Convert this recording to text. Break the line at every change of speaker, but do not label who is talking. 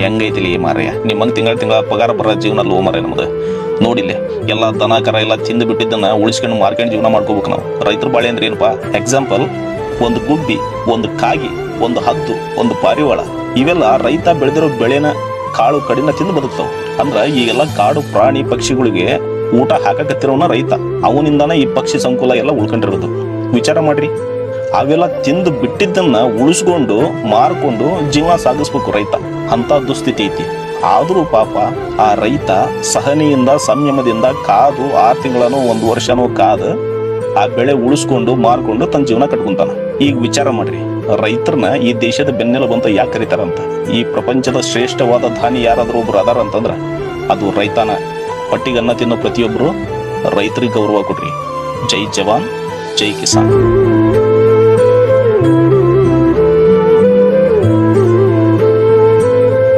ಹೆಂಗೈತಿಲಿ ಈ ಮಾರಯ್ಯ ನಿಮ್ಮಂಗೆ ತಿಂಗಳ ತಿಂಗಳ ಪಗಾರ ಬರೋ ಜೀವನ ಲೋ ಮಾರಯ್ಯ ನಮ್ದು. ನೋಡಿಲ್ಲ, ಎಲ್ಲ ದನ ಕರ ಎಲ್ಲ ತಿಂದು ಬಿಟ್ಟಿದ್ದನ್ನ ಉಳಿಸ್ಕೊಂಡು ಮಾರ್ಕೊಂಡು ಜೀವನ ಮಾಡ್ಕೋಬೇಕು ನಾವು. ರೈತರ ಬಾಳೆ ಅಂದ್ರೆ ಏನಪ್ಪ ಎಕ್ಸಾಂಪಲ್ ಒಂದು ಗುಬ್ಬಿ, ಒಂದು ಕಾಗಿ, ಒಂದು ಹದ್ದು, ಒಂದು ಪಾರಿವಾಳ, ಇವೆಲ್ಲ ರೈತ ಬೆಳೆದಿರೋ ಬೆಳೆನ ಕಾಳು ಕಡಿನ ತಿಂದು ಬದುಕ್ತಾವ. ಅಂದ್ರ ಈಗೆಲ್ಲ ಕಾಡು ಪ್ರಾಣಿ ಪಕ್ಷಿಗಳಿಗೆ ಊಟ ಹಾಕಕತ್ತಿರೋನ ರೈತ. ಅವನಿಂದಾನೇ ಈ ಪಕ್ಷಿ ಸಂಕುಲ ಎಲ್ಲ ಉಳ್ಕೊಂಡಿರೋದು. ವಿಚಾರ ಮಾಡ್ರಿ. ಅವೆಲ್ಲ ತಿಂದು ಬಿಟ್ಟಿದ್ದನ್ನ ಉಳಿಸ್ಕೊಂಡು ಮಾರ್ಕೊಂಡು ಜೀವನ ಸಾಗಿಸ್ಬೇಕು ರೈತ. ಅಂತ ದುಸ್ಥಿತಿ ಐತಿ. ಆದರೂ ಪಾಪ ಆ ರೈತ ಸಹನೆಯಿಂದ, ಸಂಯಮದಿಂದ ಕಾದು ಆರು ತಿಂಗಳನೋ ಒಂದು ವರ್ಷನೋ ಕಾದು ಆ ಬೆಳೆ ಉಳಿಸ್ಕೊಂಡು, ಮಾರ್ಕೊಂಡು ತನ್ನ ಜೀವನ ಕಟ್ಕೊಂತಾನ. ಈಗ ವಿಚಾರ ಮಾಡ್ರಿ. ರೈತರನ್ನ ಈ ದೇಶದ ಬೆನ್ನೆಲುಬು ಅಂತ ಯಾಕೆ ಕರೀತಾರಂತ? ಈ ಪ್ರಪಂಚದ ಶ್ರೇಷ್ಠವಾದ ಧಾನಿ ಯಾರಾದರೂ ಒಬ್ರು ಅದಾರ ಅಂತಂದ್ರ ಅದು ರೈತನ. ಪಟ್ಟಿಗನ್ನ ತಿನ್ನೋ ಪ್ರತಿಯೊಬ್ಬರು ರೈತರಿಗೆ ಗೌರವ ಕೊಡ್ರಿ. ಜೈ ಜವಾನ್, ಜೈ ಕಿಸಾನ್.